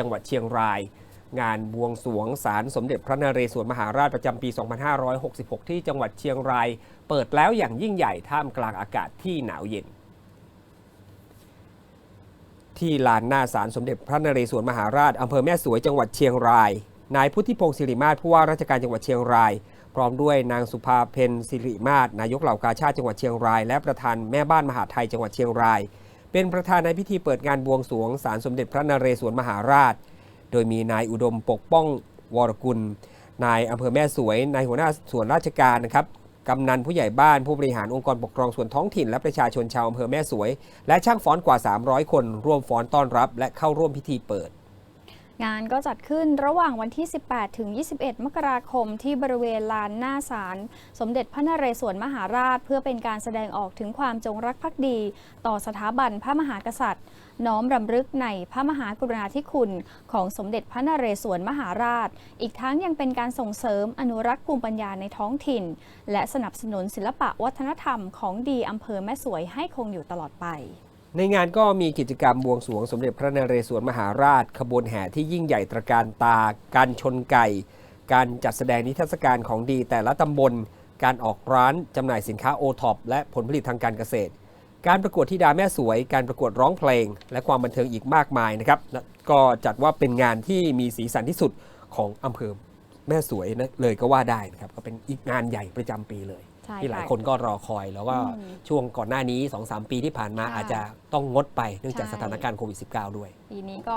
จังหวัดเชียงราย งานบวงสรวงศาลสมเด็จพระนเรศวรมหาราชประจำปี 2566 ที่จังหวัดเชียงราย เปิดแล้วอย่างยิ่งใหญ่ท่ามกลางอากาศที่หนาวเย็น ที่ลานหน้าศาลสมเด็จพระนเรศวรมหาราชอำเภอแม่สวยจังหวัดเชียงราย นายพุทธิพงศ์สิริมาศผู้ว่าราชการจังหวัดเชียงราย พร้อมด้วยนางสุภาเพนสิริมาศนายกเหล่ากาชาติจังหวัดเชียงราย และประธานแม่บ้านมหาไทยจังหวัดเชียงราย เป็นประธานในพิธีเปิดงานบวงสรวงศาลสมเด็จพระนเรศวรมหาราช โดยมีนายอุดมปกป้องวรกุล นายอำเภอแม่สวย นายหัวหน้าส่วนราชการนะครับกำนันผู้ใหญ่บ้านผู้บริหารองค์กรปกครองส่วนท้องถิ่น และประชาชนชาวอำเภอแม่สวย และช่างฟ้อนกว่า 300 คน ร่วมฟ้อนต้อนรับ และเข้าร่วมพิธีเปิด งานก็จัดขึ้นระหว่างวันที่ 18 ถึง 21 มกราคมที่บริเวณลานหน้าศาลสมเด็จพระนเรศวรมหาราช เพื่อเป็นการแสดงออกถึงความจงรักภักดี ต่อสถาบันพระมหากษัตริย์ น้อมรำลึกในพระมหากรุณาธิคุณ ของสมเด็จพระนเรศวรมหาราช อีกทั้งยังเป็นการส่งเสริมอนุรักษ์ภูมิปัญญาในท้องถิ่น และสนับสนุนศิลปะวัฒนธรรมของดีอำเภอแม่สวยให้คงอยู่ตลอดไป ในงานก็มีกิจกรรมบวงสวงสมเด็จพระนเรศวรมหาราช ขบวนแห่ที่ยิ่งใหญ่ตระการตา การชนไก่ การจัดแสดงนิทรรศการของดีแต่ละตำบล การออกร้านจำหน่ายสินค้าโอท็อปและผลผลิตทางการเกษตร การประกวดธิดาแม่สวย การประกวดร้องเพลง และความบันเทิงอีกมากมายนะครับและก็จัดว่าเป็นงานที่มีสีสันที่สุดของอำเภอแม่สวยนะเลยก็ว่าได้นะครับ ก็เป็นอีกงานใหญ่ประจำปีเลย ใช่ที่หลายค่ะคนก็รอคอย แล้วก็อืมช่วงก่อนหน้านี้ 2-3 ปีที่ผ่านมาค่ะอาจจะต้องงดไปเนื่องจากใช่สถานการณ์โควิด -19 ด้วย ปีนี้ก็